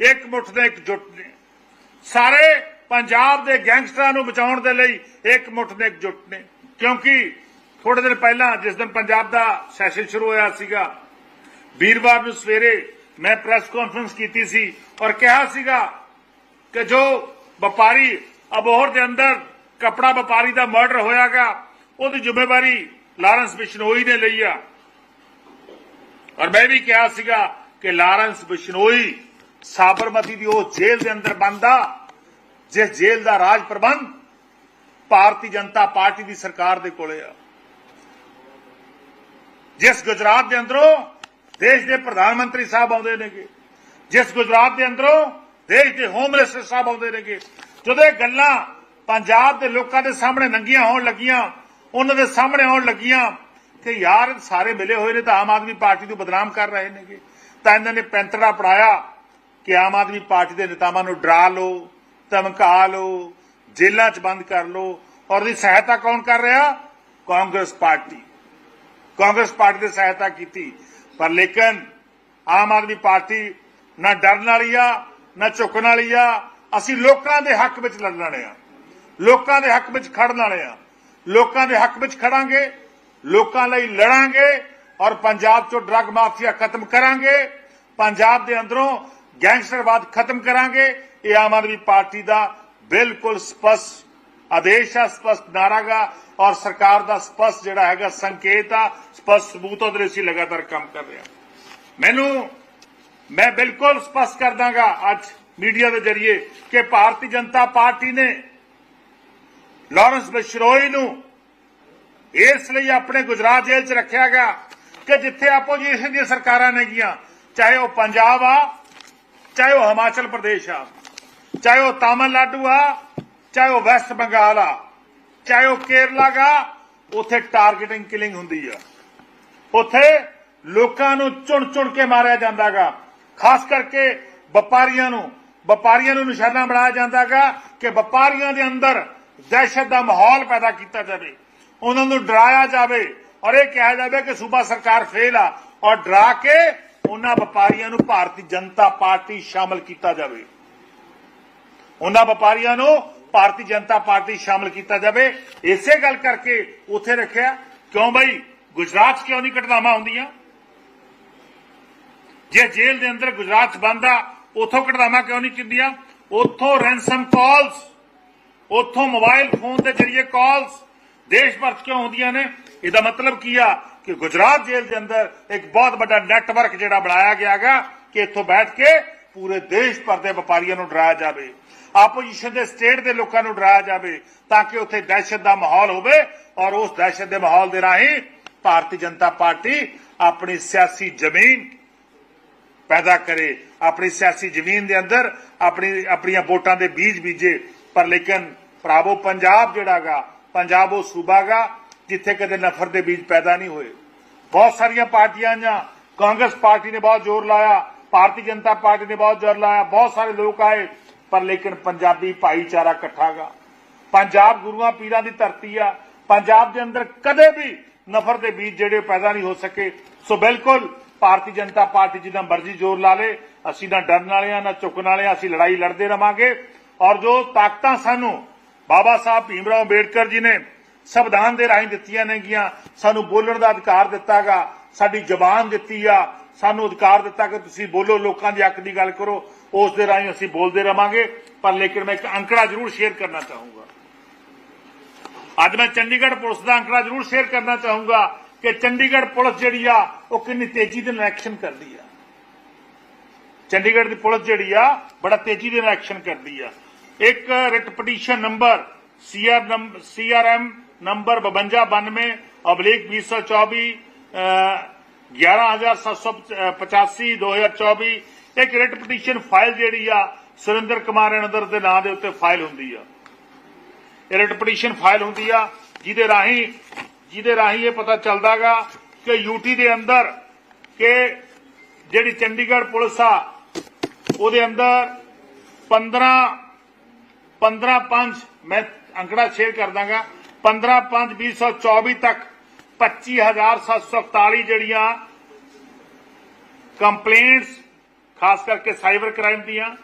ਇੱਕ ਮੁੱਠ ਦੇ ਇੱਕ ਜੁੱਟ ਨੇ। ਸਾਰੇ ਪੰਜਾਬ ਦੇ ਗੈਂਗਸਟਰਾਂ ਨੂੰ ਬਚਾਉਣ ਦੇ ਲਈ ਇੱਕ ਮੁੱਠ ਦੇ ਇੱਕ ਜੁੱਟ ਨੇ। ਕਿਉਂਕਿ ਥੋੜੇ ਦਿਨ ਪਹਿਲਾਂ ਜਿਸ ਦਿਨ ਪੰਜਾਬ ਦਾ ਸੈਸ਼ਨ ਸ਼ੁਰੂ ਹੋਇਆ ਸੀਗਾ, ਵੀਰਵਾਰ ਨੂੰ ਸਵੇਰੇ ਮੈਂ ਪ੍ਰੈਸ ਕਾਨਫਰੰਸ ਕੀਤੀ ਸੀ ਔਰ ਕਿਹਾ ਸੀਗਾ ਕਿ ਜੋ ਵਪਾਰੀ ਅਬੋਹਰ ਦੇ ਅੰਦਰ ਕਪੜਾ ਵਪਾਰੀ ਦਾ ਮਰਡਰ ਹੋਇਆਗਾ, ਉਹਦੀ ਜ਼ਿੰਮੇਵਾਰੀ ਲਾਰੈਂਸ ਬਿਸ਼ਨੋਈ ਨੇ ਲਈ ਆ। ਔਰ ਮੈਂ ਵੀ ਕਿਹਾ ਸੀਗਾ ਕਿ ਲਾਰੈਂਸ ਬਿਸ਼ਨੋਈ ਸਾਬਰਮਤੀ ਦੀ ਉਹ ਜੇਲ੍ਹ ਦੇ ਅੰਦਰ ਬੰਦਾ, ਜਿਸ ਜੇਲ੍ਹ ਦਾ ਰਾਜ ਪ੍ਰਬੰਧ ਭਾਰਤੀ ਜਨਤਾ ਪਾਰਟੀ ਦੀ ਸਰਕਾਰ ਦੇ ਕੋਲੇ ਆ। ਜਿਸ ਗੁਜਰਾਤ ਦੇ ਅੰਦਰੋਂ ਦੇਸ਼ ਦੇ ਪ੍ਰਧਾਨ ਮੰਤਰੀ ਸਾਹਿਬ ਆਉਂਦੇ ਨੇਗੇ, ਜਿਸ ਗੁਜਰਾਤ ਦੇ ਅੰਦਰੋਂ ਦੇਸ਼ ਦੇ ਹੋਮ ਮਿਨਿਸਟਰ ਸਾਹਿਬ ਆਉਂਦੇ ਨੇਗੇ, ਜਦੋਂ ਇਹ ਗੱਲਾਂ ਪੰਜਾਬ ਦੇ ਲੋਕਾਂ ਦੇ ਸਾਹਮਣੇ ਨੰਗੀਆਂ ਹੋਣ ਲੱਗੀਆਂ, ਉਹਨਾਂ ਦੇ ਸਾਹਮਣੇ ਆਉਣ ਲੱਗੀਆਂ ਕਿ ਯਾਰ ਸਾਰੇ ਮਿਲੇ ਹੋਏ ਨੇ ਤਾਂ ਆਮ ਆਦਮੀ ਪਾਰਟੀ ਨੂੰ ਬਦਨਾਮ ਕਰ ਰਹੇ ਨੇਗੇ। ਤਾਂ ਇਹਨਾਂ ਨੇ ਪੈਂਤੜਾ ਪੜਾਇਆ ਕਿ ਆਮ ਆਦਮੀ ਪਾਰਟੀ ਦੇ ਨੇਤਾਵਾਂ ਨੂੰ ਡਰਾ ਲਓ, ਧਮਕਾ ਲਓ, ਜੇਲ੍ਹਾਂ 'ਚ ਬੰਦ ਕਰ ਲਓ। ਔਰ ਦੀ ਸਹਾਇਤਾ ਕੌਣ ਕਰ ਰਿਹਾ? ਕਾਂਗਰਸ ਪਾਰਟੀ। ਕਾਂਗਰਸ ਪਾਰਟੀ ਨੇ ਸਹਾਇਤਾ ਕੀਤੀ। ਪਰ ਲੇਕਿਨ ਆਮ ਆਦਮੀ ਪਾਰਟੀ ਨਾ ਡਰਨ ਵਾਲੀ ਆ, ਨਾ ਝੁਕਣ ਵਾਲੀ ਆ। ਅਸੀਂ ਲੋਕਾਂ ਦੇ ਹੱਕ ਵਿੱਚ ਲੜਨ ਵਾਲੇ ਆ। ਲੋਕਾਂ ਦੇ ਹੱਕ ਵਿੱਚ ਖੜਨ ਵਾਲੇ ਆ। ਲੋਕਾਂ ਦੇ ਹੱਕ ਵਿੱਚ ਖੜਾਂਗੇ, ਲੋਕਾਂ ਲਈ ਲੜਾਂਗੇ ਔਰ ਪੰਜਾਬ ਚੋਂ ਡਰੱਗ ਮਾਫੀਆ ਖਤਮ ਕਰਾਂਗੇ। ਪੰਜਾਬ ਦੇ ਅੰਦਰੋਂ ਗੈਂਗਸਟਰਵਾਦ ਖਤਮ ਕਰਾਂਗੇ, ਇਹ ਆਮ ਆਦਮੀ ਪਾਰਟੀ ਦਾ ਬਿਲਕੁਲ ਸਪਸ਼ਟ ਆਦੇਸ਼ ਆ, ਸਪਸ਼ਟ ਨਾਰਾਗਾ ਔਰ ਸਰਕਾਰ ਦਾ ਸਪਸ਼ਟ ਜਿਹੜਾ ਹੈਗਾ ਸੰਕੇਤ ਆ, ਸਪਸ਼ਟ ਸਬੂਤ ਉਹਦੇ ਲਈ ਅਸੀਂ ਲਗਾਤਾਰ ਕੰਮ ਕਰ ਰਹੇ ਹਾਂ। ਮੈਨੂੰ, ਮੈਂ ਬਿਲਕੁਲ ਸਪਸ਼ਟ ਕਰ ਦਾਂਗਾ ਅੱਜ ਮੀਡੀਆ ਦੇ ਜ਼ਰੀਏ ਕਿ ਭਾਰਤੀ ਜਨਤਾ ਪਾਰਟੀ ਨੇ ਲਾਰੈਂਸ ਬਿਸ਼ਰੋਈ ਨੂੰ ਇਸ ਲਈ ਆਪਣੇ ਗੁਜਰਾਤ ਜੇਲ੍ਹ 'ਚ ਰੱਖਿਆ ਗਿਆ ਕਿ ਜਿੱਥੇ ਆਪੋਜੀਸ਼ਨ ਦੀਆਂ ਸਰਕਾਰਾਂ ਨੇਗੀਆਂ, ਚਾਹੇ ਉਹ ਪੰਜਾਬ ਆ ਚਾਹੇ ਉਹ ਹਿਮਾਚਲ ਪ੍ਰਦੇਸ਼ ਆ, ਚਾਹੇ ਉਹ ਤਾਮਿਲਨਾਡੂ ਆ, ਚਾਹੇ ਉਹ ਵੈਸਟ ਬੰਗਾਲ ਆ, ਚਾਹੇ ਉਹ ਕੇਰਲਾ ਗਾ, ਉੱਥੇ ਟਾਰਗੇਟਿੰਗ ਕਿਲਿੰਗ ਹੁੰਦੀ ਆ। ਉੱਥੇ ਲੋਕਾਂ ਨੂੰ ਚੁਣ ਚੁਣ ਕੇ ਮਾਰਿਆ ਜਾਂਦਾਗਾ ਖਾਸ ਕਰਕੇ ਵਪਾਰੀਆਂ ਨੂੰ ਵਪਾਰੀਆਂ ਨੂੰ ਨਿਸ਼ਾਨਾ ਬਣਾਇਆ ਜਾਂਦਾਗਾ ਕਿ ਵਪਾਰੀਆਂ ਦੇ ਅੰਦਰ ਦਹਿਸ਼ਤ ਦਾ ਮਾਹੌਲ ਪੈਦਾ ਕੀਤਾ ਜਾਵੇ। ਉਹਨਾਂ ਨੂੰ ਡਰਾਇਆ ਜਾਵੇ ਔਰ ਇਹ ਕਿਹਾ ਜਾਵੇ ਕਿ ਸੂਬਾ ਸਰਕਾਰ ਫੇਲ ਆ ਔਰ ਡਰਾ ਕੇ ਉਹਨਾਂ ਵਪਾਰੀਆਂ ਨੂੰ ਭਾਰਤੀ ਜਨਤਾ ਪਾਰਟੀ ਸ਼ਾਮਲ ਕੀਤਾ ਜਾਵੇ। ਉਹਨਾਂ ਵਪਾਰੀਆਂ ਨੂੰ ਭਾਰਤੀ ਜਨਤਾ ਪਾਰਟੀ ਸ਼ਾਮਲ ਕੀਤਾ ਜਾਵੇ। ਇਸੇ ਗੱਲ ਕਰਕੇ ਉੱਥੇ ਰੱਖਿਆ, ਕਿਉਂ ਬਈ? ਗੁਜਰਾਤ 'ਚ ਕਿਉਂ ਨਹੀਂ ਘਟਨਾਵਾਂ ਹੁੰਦੀਆਂ? ਜੇ ਜੇਲ੍ਹ ਦੇ ਅੰਦਰ ਗੁਜਰਾਤ 'ਚ ਬੰਦ ਆ ਉਥੋਂ ਘਟਨਾਵਾਂ ਕਿਉਂ ਨਹੀਂ ਕਿੰਦੀਆਂ ਉਥੋਂ ਰੈਂਸਮ ਕਾਲਸ ਉਥੋਂ ਮੋਬਾਈਲ ਫੋਨ ਦੇ ਜ਼ਰੀਏ ਕਾਲਸ ਦੇਸ਼ ਭਰ 'ਚ ਕਿਉਂ ਹੁੰਦੀਆਂ ਨੇ? ਇਹਦਾ ਮਤਲਬ ਕੀ ਆ ਕਿ ਗੁਜਰਾਤ ਜੇਲ੍ਹ ਦੇ ਅੰਦਰ ਇੱਕ ਬਹੁਤ ਵੱਡਾ ਨੈਟਵਰਕ ਜਿਹੜਾ ਬਣਾਇਆ ਗਿਆ ਗਿਆਗਾ ਕਿ ਇੱਥੋਂ ਬੈਠ ਕੇ ਪੂਰੇ ਦੇਸ਼ ਭਰ ਦੇ ਵਪਾਰੀਆਂ ਨੂੰ ਡਰਾਇਆ ਜਾਵੇ ਆਪੋਜੀਸ਼ਨ ਦੇ ਸਟੇਟ ਦੇ ਲੋਕਾਂ ਨੂੰ ਡਰਾਇਆ ਜਾਵੇ ਤਾਂ ਕਿ ਉੱਥੇ ਦਹਿਸ਼ਤ ਦਾ ਮਾਹੌਲ ਹੋਵੇ ਔਰ ਉਸ ਦਹਿਸ਼ਤ ਦੇ ਮਾਹੌਲ ਦੇ ਰਾਹੀਂ ਭਾਰਤੀ ਜਨਤਾ ਪਾਰਟੀ ਆਪਣੀ ਸਿਆਸੀ ਜ਼ਮੀਨ ਪੈਦਾ ਕਰੇ, ਆਪਣੀ ਸਿਆਸੀ ਜ਼ਮੀਨ ਦੇ ਅੰਦਰ ਆਪਣੀ, ਆਪਣੀਆਂ ਵੋਟਾਂ ਦੇ ਬੀਜ ਬੀਜੇ। ਪਰ ਲੇਕਿਨ ਭਰਾਵੋ, ਪੰਜਾਬ ਜਿਹੜਾਗਾ ਪੰਜਾਬ ਉਹ ਸੂਬਾਗਾ ਜਿੱਥੇ ਕਦੇ ਨਫ਼ਰ ਦੇ ਬੀਜ ਪੈਦਾ ਨਹੀਂ ਹੋਏ। ਬਹੁਤ ਸਾਰੀਆਂ ਪਾਰਟੀਆਂ ਜਾਂ ਕਾਂਗਰਸ ਪਾਰਟੀ ਨੇ ਬਹੁਤ ਜ਼ੋਰ ਲਾਇਆ। ਭਾਰਤੀ ਜਨਤਾ ਪਾਰਟੀ ਨੇ ਬਹੁਤ ਜ਼ੋਰ ਲਾਇਆ। ਬਹੁਤ ਸਾਰੇ ਲੋਕ ਆਏ। ਪਰ ਲੇਕਿਨ ਪੰਜਾਬੀ ਭਾਈਚਾਰਾ ਇਕੱਠਾਗਾ ਪੰਜਾਬ ਗੁਰੂਆਂ ਪੀਰਾਂ ਦੀ ਧਰਤੀ ਆ। ਪੰਜਾਬ ਦੇ ਅੰਦਰ ਕਦੇ ਵੀ ਨਫ਼ਰ ਦੇ ਬੀਜ ਜਿਹੜੇ ਪੈਦਾ ਨਹੀਂ ਹੋ ਸਕੇ। ਸੋ ਬਿਲਕੁਲ ਭਾਰਤੀ ਜਨਤਾ ਪਾਰਟੀ ਜਿੱਦਾਂ ਮਰਜ਼ੀ ਜ਼ੋਰ ਲਾ ਲੇ, ਅਸੀਂ ਨਾ ਡਰਨ ਵਾਲੇ ਆ ਨਾ ਝੁਕਣ ਵਾਲੇ ਆ ਅਸੀਂ ਲੜਾਈ ਲੜਦੇ ਰਵਾਂਗੇ। ਔਰ ਜੋ ਤਾਕਤਾਂ ਸਾਨੂੰ ਬਾਬਾ ਸਾਹਿਬ ਭੀਮ ਰਾਓ ਅੰਬੇਡਕਰ ਜੀ ਨੇ ਸੰਵਿਧਾਨ ਦੇ ਰਾਹੀਂ ਦਿੱਤੀਆਂ ਨੇਗੀਆਂ। ਸਾਨੂੰ ਬੋਲਣ ਦਾ ਅਧਿਕਾਰ ਦਿੱਤਾਗਾ। ਸਾਡੀ ਜ਼ਬਾਨ ਦਿੱਤੀ ਆ। ਸਾਨੂੰ ਅਧਿਕਾਰ ਦਿੱਤਾ ਕਿ ਤੁਸੀਂ ਬੋਲੋ, ਲੋਕਾਂ ਦੀ ਹੱਕ ਦੀ ਗੱਲ ਕਰੋ। ਉਸ ਦੇ ਰਾਹੀਂ ਅਸੀਂ ਬੋਲਦੇ ਰਵਾਂਗੇ। ਪਰ ਲੇਕਿਨ ਮੈਂ ਇੱਕ ਅੰਕੜਾ ਜ਼ਰੂਰ ਸ਼ੇਅਰ ਕਰਨਾ ਚਾਹੂੰਗਾ। ਅੱਜ ਮੈਂ ਚੰਡੀਗੜ੍ਹ ਪੁਲਿਸ ਦਾ ਅੰਕੜਾ ਜ਼ਰੂਰ ਸ਼ੇਅਰ ਕਰਨਾ ਚਾਹੂੰਗਾ ਕਿ ਚੰਡੀਗੜ੍ਹ ਪੁਲਿਸ ਜਿਹੜੀ ਆ, ਉਹ ਕਿੰਨੀ ਤੇਜ਼ੀ ਦੇ ਨਾਲ ਐਕਸ਼ਨ ਕਰਦੀ ਆ। ਚੰਡੀਗੜ੍ਹ ਦੀ ਪੁਲਿਸ ਜਿਹੜੀ ਆ, ਬੜਾ ਤੇਜ਼ੀ ਦੇ ਨਾਲ ਐਕਸ਼ਨ ਕਰਦੀ ਆ। ਇੱਕ writ petition number CR number CRM number 5292 ਅਬਲੀਕ 2024 11785 2024 ਇੱਕ ਰਿਟ ਪਟੀਸ਼ਨ ਫਾਈਲ ਜਿਹੜੀ ਆ, ਸੁਰਿੰਦਰ ਕੁਮਾਰ ਅਨੰਦਰ ਦੇ ਨਾਂ ਦੇ ਉੱਤੇ ਫਾਈਲ ਹੁੰਦੀ ਆ। ਇਹ ਰਿਟ ਪਟੀਸ਼ਨ ਫਾਈਲ ਹੁੰਦੀ ਆ, ਜਿਹਦੇ ਰਾਹੀਂ ਜਿਹਦੇ ਰਾਹੀਂ ਇਹ ਪਤਾ ਚੱਲਦਾਗਾ ਕਿ ਯੂਟੀ ਦੇ ਅੰਦਰ ਕਿ ਜਿਹੜੀ ਚੰਡੀਗੜ੍ਹ ਪੁਲਿਸ ਆ, ਉਹਦੇ ਅੰਦਰ 15 15 5 ਮੈਂ ਅੰਕੜਾ ਸ਼ੇਅਰ ਕਰ ਦਾਂਗਾ। 15 5 2024 ਤੱਕ 25741 ਜਿਹੜੀਆਂ ਕੰਪਲੇਂਟਸ ਖਾਸ ਕਰਕੇ ਸਾਈਬਰ ਕ੍ਰਾਈਮ ਦੀਆਂ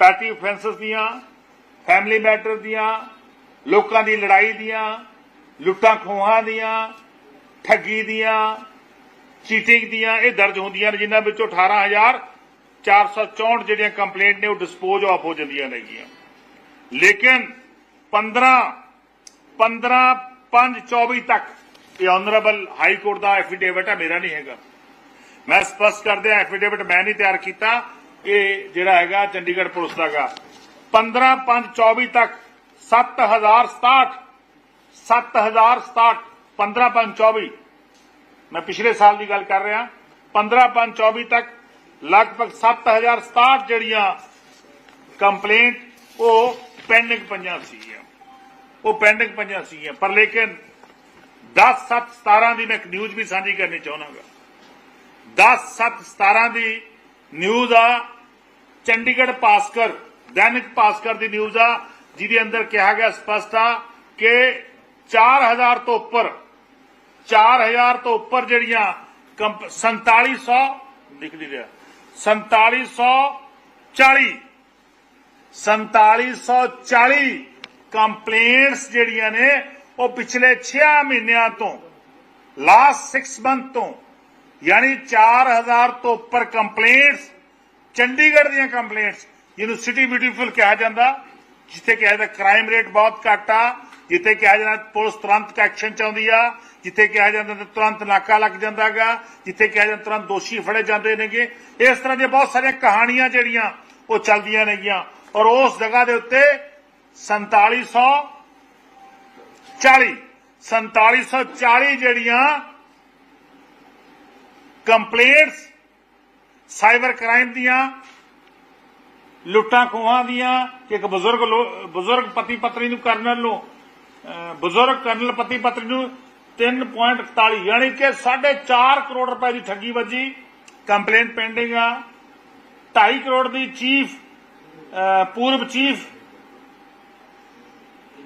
ਪੈਟੀ ਆਫੈਂਸਸ ਦੀਆਂ ਫੈਮਿਲੀ ਮੈਟਰ ਦੀਆਂ, ਲੋਕਾਂ ਦੀ ਲੜਾਈ ਦੀਆਂ, ਲੁੱਟਾਂ ਖੋਹਾਂ ਦੀਆਂ, ਠੱਗੀ ਦੀਆਂ ਚੀਟਿੰਗ ਦੀਆਂ, ਇਹ ਦਰਜ ਹੁੰਦੀਆਂ ਨੇ, ਜਿਨ੍ਹਾਂ ਵਿੱਚੋਂ 18464 ਜਿਹੜੀਆਂ ਕੰਪਲੇਂਟ ਨੇ ਉਹ ਡਿਸਪੋਜ਼ ਆਫ ਹੋ ਜਾਂਦੀਆਂ ਨੇਗੀਆਂ। ਲੇਕਿਨ 15 15 5 24 ਤੱਕ ਇਹ ਆਨਰੇਬਲ ਹਾਈ ਕੋਰਟ ਦਾ ਐਫੀਡੇਵਿਟ ਹੈ ਮੇਰਾ ਨਹੀਂ ਹੈਗਾ। ਮੈਂ ਸਪਸ਼ਟ ਕਰਦੇ ਐਫੀਡੇਵਿਟ ਮੈਂ ਨਹੀਂ ਤਿਆਰ ਕੀਤਾ। ਇਹ ਜਿਹੜਾ ਹੈਗਾ, ਚੰਡੀਗੜ੍ਹ ਪੁਲਿਸ ਦਾਗਾ 15 5 24 ਤੱਕ 7067 7067 15 5 24 ਮੈਂ ਪਿਛਲੇ ਸਾਲ ਦੀ ਗੱਲ ਕਰ ਰਿਹਾ। 15 5 24 ਤੱਕ ਲਗਭਗ 7067 ਜਿਹੜੀਆਂ ਕੰਪਲੇਂਟ ਉਹ ਪੈਂਡਿੰਗ ਪਈਆਂ ਸੀਗੀਆਂ ਉਹ ਪੈਂਡਿੰਗ ਪਈਆਂ ਸੀਗੀਆਂ ਪਰ ਲੇਕਿਨ 10 7 17 ਦੀ ਮੈਂ ਇੱਕ ਨਿਊਜ਼ ਵੀ ਸਾਂਝੀ ਕਰਨੀ ਚਾਹੁੰਦਾਗਾ 10 7 17 ਦੀ ਨਿਊਜ਼ ਆ ਚੰਡੀਗੜ੍ਹ ਪਾਸਕਰ ਦੈਨਿਕ ਪਾਸਕਰ ਦੀ ਨਿਊਜ਼ ਆ, ਜਿਹਦੇ ਅੰਦਰ ਕਿਹਾ ਗਿਆ ਸਪਸ਼ਟ ਆ ਕਿ 4000 ਤੋਂ ਉੱਪਰ 4000 ਤੋਂ ਉੱਪਰ ਜਿਹੜੀਆਂ ਕੰਪ- 4700 ਲਿਖ ਨਹੀਂ ਰਿਹਾ। 4740 4740 ਕੰਪਲੇਂਟਸ ਜਿਹੜੀਆਂ ਨੇ, ਉਹ ਪਿਛਲੇ 6 ਮਹੀਨਿਆਂ ਤੋਂ ਲਾਸਟ 6 ਮੰਥ ਤੋਂ, ਯਾਨੀ 4000 ਤੋਂ ਉੱਪਰ ਕੰਪਲੇਂਟਸ ਚੰਡੀਗੜ੍ਹ ਦੀਆਂ ਕੰਪਲੇਂਟਸ ਜਿਹਨੂੰ ਸਿਟੀ ਬਿਊਟੀਫੁਲ ਕਿਹਾ ਜਾਂਦਾ, ਜਿੱਥੇ ਕਿਹਾ ਜਾਂਦਾ ਕ੍ਰਾਈਮ ਰੇਟ ਬਹੁਤ ਘੱਟ ਆ, ਜਿੱਥੇ ਕਿਹਾ ਜਾਂਦਾ ਪੁਲਿਸ ਤੁਰੰਤ ਐਕਸ਼ਨ ਚਾਹੁੰਦੀ ਆ, ਜਿੱਥੇ ਕਿਹਾ ਜਾਂਦਾ ਤੁਰੰਤ ਨਾਕਾ ਲੱਗ ਜਾਂਦਾਗਾ ਜਿੱਥੇ ਕਿਹਾ ਜਾਂਦਾ ਤੁਰੰਤ ਦੋਸ਼ੀ ਫੜੇ ਜਾਂਦੇ ਨੇਗੇ। ਇਸ ਤਰ੍ਹਾਂ ਦੀਆਂ ਬਹੁਤ ਸਾਰੀਆਂ ਕਹਾਣੀਆਂ ਜਿਹੜੀਆਂ, ਉਹ ਚੱਲਦੀਆਂ ਨੇਗੀਆਂ। ਔਰ ਉਸ ਜਗ੍ਹਾ ਦੇ ਉੱਤੇ 4700 40 4740 ਜਿਹੜੀਆਂ ਕੰਪਲੇਂਟਸ ਸਾਈਬਰ ਕ੍ਰਾਈਮ ਦੀਆਂ, ਲੁੱਟਾਂ ਖੋਹਾਂ ਦੀਆਂ, ਕਿ ਇੱਕ ਬਜ਼ੁਰਗ ਲੋ- ਬਜ਼ੁਰਗ ਪਤੀ ਪਤਨੀ ਨੂੰ ਕਰਨਲ ਨੂੰ ਬਜ਼ੁਰਗ ਕਰਨਲ ਪਤੀ ਪਤਨੀ ਨੂੰ 3.41 ਯਾਨੀ ਕਿ 4.5 ਕਰੋੜ ਰੁਪਏ ਦੀ ਠੱਗੀ ਵੱਜੀ ਕੰਪਲੇਂਟ ਪੈਂਡਿੰਗ ਆ 2.5 ਕਰੋੜ ਦੀ ਚੀਫ ਪੂਰਬ ਚੀਫ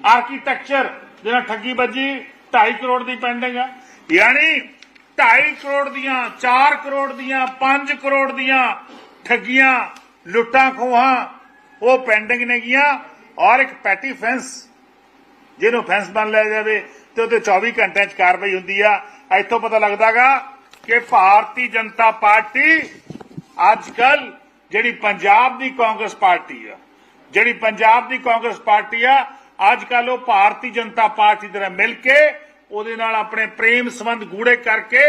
ਆਰਕੀਟੈਕਚਰ ਜਿਹੜਾ ਠੱਗੀ ਵੱਜੀ 2.5 ਕਰੋੜ ਦੀ ਪੈਂਡਿੰਗ ਆ। ਯਾਨੀ 2.5 ਕਰੋੜ ਦੀਆਂ 4 ਕਰੋੜ ਦੀਆਂ 5 ਕਰੋੜ ਦੀਆਂ ਠੱਗੀਆਂ, ਲੁੱਟਾਂ ਖੋਹਾਂ, ਉਹ ਪੈਂਡਿੰਗ ਨੇਗੀਆਂ ਔਰ ਇੱਕ ਪੈਟੀ ਫੈਂਸ ਜਿਹਨੂੰ ਫੈਂਸ ਬਣ ਲਿਆ ਜਾਵੇ, ਤੇ ਉਹਦੇ 24 ਘੰਟਿਆਂ 'ਚ ਕਾਰਵਾਈ ਹੁੰਦੀ ਆ। ਇੱਥੋਂ ਪਤਾ ਲੱਗਦਾਗਾ ਕਿ ਭਾਰਤੀ ਜਨਤਾ ਪਾਰਟੀ ਅੱਜ ਕੱਲ ਜਿਹੜੀ ਪੰਜਾਬ ਦੀ ਕਾਂਗਰਸ ਪਾਰਟੀ ਆ, ਜਿਹੜੀ ਪੰਜਾਬ ਦੀ ਕਾਂਗਰਸ ਪਾਰਟੀ ਆ ਅੱਜ ਕੱਲ ਉਹ ਭਾਰਤੀ ਜਨਤਾ ਪਾਰਟੀ ਦੇ ਨਾਲ ਮਿਲ ਕੇ ਉਹਦੇ ਨਾਲ ਆਪਣੇ ਪ੍ਰੇਮ ਸੰਬੰਧ ਗੂੜੇ ਕਰਕੇ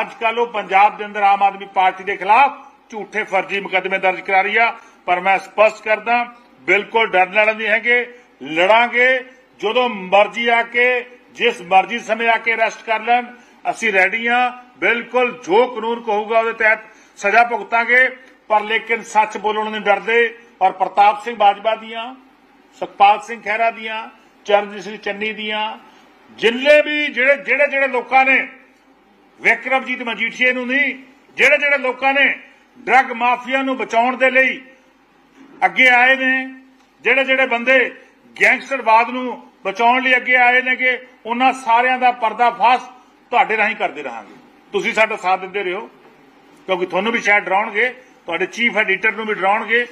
ਅੱਜ ਕੱਲ ਉਹ ਪੰਜਾਬ ਦੇ ਅੰਦਰ ਆਮ ਆਦਮੀ ਪਾਰਟੀ ਦੇ ਖਿਲਾਫ ਝੂਠੇ ਫਰਜ਼ੀ ਮੁਕੱਦਮੇ ਦਰਜ ਕਰਾ ਰਹੀ ਆ। ਪਰ ਮੈਂ ਸਪਸ਼ਟ ਕਰਦਾ, ਬਿਲਕੁਲ ਡਰਨ ਵਾਲੇ ਨਹੀਂ ਹੈਗੇ, ਲੜਾਂਗੇ, ਜਦੋਂ ਮਰਜ਼ੀ ਆ ਕੇ, ਜਿਸ ਮਰਜ਼ੀ ਸਮੇਂ ਆ ਕੇ ਅਰੈਸਟ ਕਰ ਲੈਣ, ਅਸੀਂ ਰੈਡੀ ਆ, ਬਿਲਕੁਲ ਜੋ ਕਾਨੂੰਨ ਕਹੂਗਾ ਉਹਦੇ ਤਹਿਤ ਸਜ਼ਾ ਭੁਗਤਾਂਗੇ। ਪਰ ਲੇਕਿਨ ਸੱਚ ਬੋਲਣ ਨੂੰ ਡਰਦੇ। ਔਰ ਪ੍ਰਤਾਪ ਸਿੰਘ ਬਾਜਵਾ ਦੀਆਂ, ਸੁਖਪਾਲ ਸਿੰਘ ਖਹਿਰਾ ਦੀਆਂ, ਚਰਨਜੀਤ ਸਿੰਘ ਚੰਨੀ ਦੀਆਂ, ਜਿੰਨੇ ਵੀ ਜਿਹੜੇ ਜਿਹੜੇ ਜਿਹੜੇ ਲੋਕਾਂ ਨੇ ਵਿਕਰਮਜੀਤ ਮਜੀਠੀਏ ਨੂੰ ਨਹੀਂ, ਜਿਹੜੇ ਜਿਹੜੇ ਲੋਕਾਂ ਨੇ ਡਰੱਗ ਮਾਫੀਆ ਨੂੰ ਬਚਾਉਣ ਦੇ ਲਈ ਅੱਗੇ ਆਏ ਨੇ, ਜਿਹੜੇ ਜਿਹੜੇ ਬੰਦੇ ਗੈਂਗਸਟਰਵਾਦ ਨੂੰ ਬਚਾਉਣ ਲਈ ਅੱਗੇ ਆਏ ਨੇਗੇ, ਉਹਨਾਂ ਸਾਰਿਆਂ ਦਾ ਪਰਦਾਫਾਸ਼ ਤੁਹਾਡੇ ਰਾਹੀਂ ਕਰਦੇ ਰਹਾਂਗੇ। ਤੁਸੀਂ ਸਾਡਾ ਸਾਥ ਦਿੰਦੇ ਰਹੋ, ਕਿਉਂਕਿ ਤੁਹਾਨੂੰ ਵੀ ਸ਼ਾਇਦ ਡਰਾਉਣਗੇ। ਤੁਹਾਡੇ ਚੀਫ ਐਡੀਟਰ ਨੂੰ ਵੀ ਡਰਾਉਣਗੇ,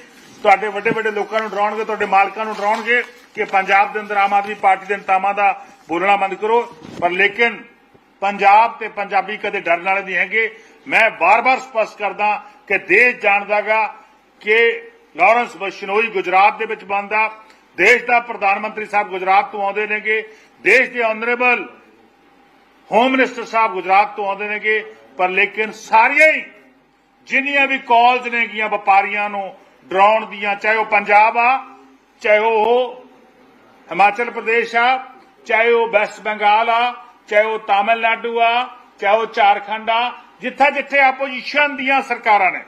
ਤੁਹਾਡੇ ਵੱਡੇ ਵੱਡੇ ਲੋਕਾਂ ਨੂੰ ਡਰਾਉਣਗੇ, ਤੁਹਾਡੇ ਮਾਲਕਾਂ ਨੂੰ ਡਰਾਉਣਗੇ ਕਿ ਪੰਜਾਬ ਦੇ ਅੰਦਰ ਆਮ ਆਦਮੀ ਪਾਰਟੀ ਦੇ ਨੇਤਾਵਾਂ ਦਾ ਬੋਲਣਾ ਬੰਦ ਕਰੋ। ਪਰ ਲੇਕਿਨ ਪੰਜਾਬ ਤੇ ਪੰਜਾਬੀ ਕਦੇ ਡਰਨ ਵਾਲੇ ਨਹੀਂ ਹੈਗੇ। ਮੈਂ ਬਾਰ-ਬਾਰ ਸਪਸ਼ਟ ਕਰਦਾ ਕਿ ਦੇਸ਼ ਜਾਣਦਾਗਾ ਕਿ ਲਾਰੈਂਸ ਬਸ਼ਨੋਈ ਗੁਜਰਾਤ ਦੇ ਵਿੱਚ ਬੰਦਾ ਦੇਸ਼ ਦਾ ਪ੍ਰਧਾਨ ਮੰਤਰੀ ਸਾਹਿਬ ਗੁਜਰਾਤ ਤੋਂ ਆਉਂਦੇ ਨੇਗੇ। ਦੇਸ਼ ਦੇ ਆਨਰੇਬਲ ਹੋਮ ਮਿਨਿਸਟਰ ਸਾਹਿਬ ਗੁਜਰਾਤ ਤੋਂ ਆਉਂਦੇ ਨੇਗੇ। ਪਰ ਲੇਕਿਨ ਸਾਰੀਆਂ ਹੀ ਜਿੰਨੀਆਂ ਵੀ ਕਾਲਸ ਨੇਗੀਆਂ ਵਪਾਰੀਆਂ ਨੂੰ ਡਰਾਉਣ ਦੀਆਂ, ਚਾਹੇ ਉਹ ਪੰਜਾਬ ਆ, ਚਾਹੇ ਉਹ ਹਿਮਾਚਲ ਪ੍ਰਦੇਸ਼ ਆ, ਚਾਹੇ ਉਹ ਵੈਸਟ ਬੰਗਾਲ ਆ, ਚਾਹੇ ਉਹ ਤਾਮਿਲਨਾਡੂ ਆ, ਚਾਹੇ ਉਹ ਝਾਰਖੰਡ ਆ, ਜਿੱਥੇ ਜਿੱਥੇ ਆਪੋਜੀਸ਼ਨ ਦੀਆਂ ਸਰਕਾਰਾਂ ਨੇ,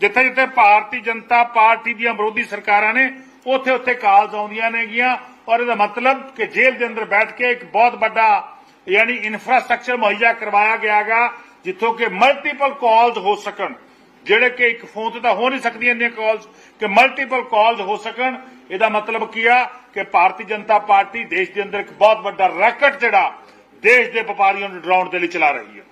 ਜਿੱਥੇ ਜਿੱਥੇ ਭਾਰਤੀ ਜਨਤਾ ਪਾਰਟੀ ਦੀਆਂ ਵਿਰੋਧੀ ਸਰਕਾਰਾਂ ਨੇ, ਉੱਥੇ ਉੱਥੇ ਕਾਲਸ ਆਉਂਦੀਆਂ ਨੇਗੀਆਂ ਔਰ ਇਹਦਾ ਮਤਲਬ ਕਿ ਜੇਲ੍ਹ ਦੇ ਅੰਦਰ ਬੈਠ ਕੇ ਇੱਕ ਬਹੁਤ ਵੱਡਾ ਯਾਨੀ ਇਨਫਰਾਸਟ੍ਰਕਚਰ ਮੁਹੱਈਆ ਕਰਵਾਇਆ ਗਿਆਗਾ। ਜਿੱਥੋਂ ਕਿ ਮਲਟੀਪਲ ਕਾਲਸ ਹੋ ਸਕਣ, ਜਿਹੜੇ ਕਿ ਇੱਕ ਫੋਨ ਤੇ ਤਾਂ ਹੋ ਨਹੀਂ ਸਕਦੀਆਂ ਇੰਨੀਆਂ ਕਾਲਸ ਕਿ ਮਲਟੀਪਲ ਕਾਲਸ ਹੋ ਸਕਣ, ਇਹਦਾ ਮਤਲਬ ਕੀ ਆ ਕਿ ਭਾਰਤੀ ਜਨਤਾ ਪਾਰਟੀ ਦੇਸ਼ ਦੇ ਅੰਦਰ ਇੱਕ ਬਹੁਤ ਵੱਡਾ ਰੈਕਟ ਜਿਹੜਾ ਦੇਸ਼ ਦੇ ਵਪਾਰੀਆਂ ਨੂੰ ਡਰਾਉਣ ਦੇ ਲਈ ਚਲਾ ਰਹੀ ਹੈ।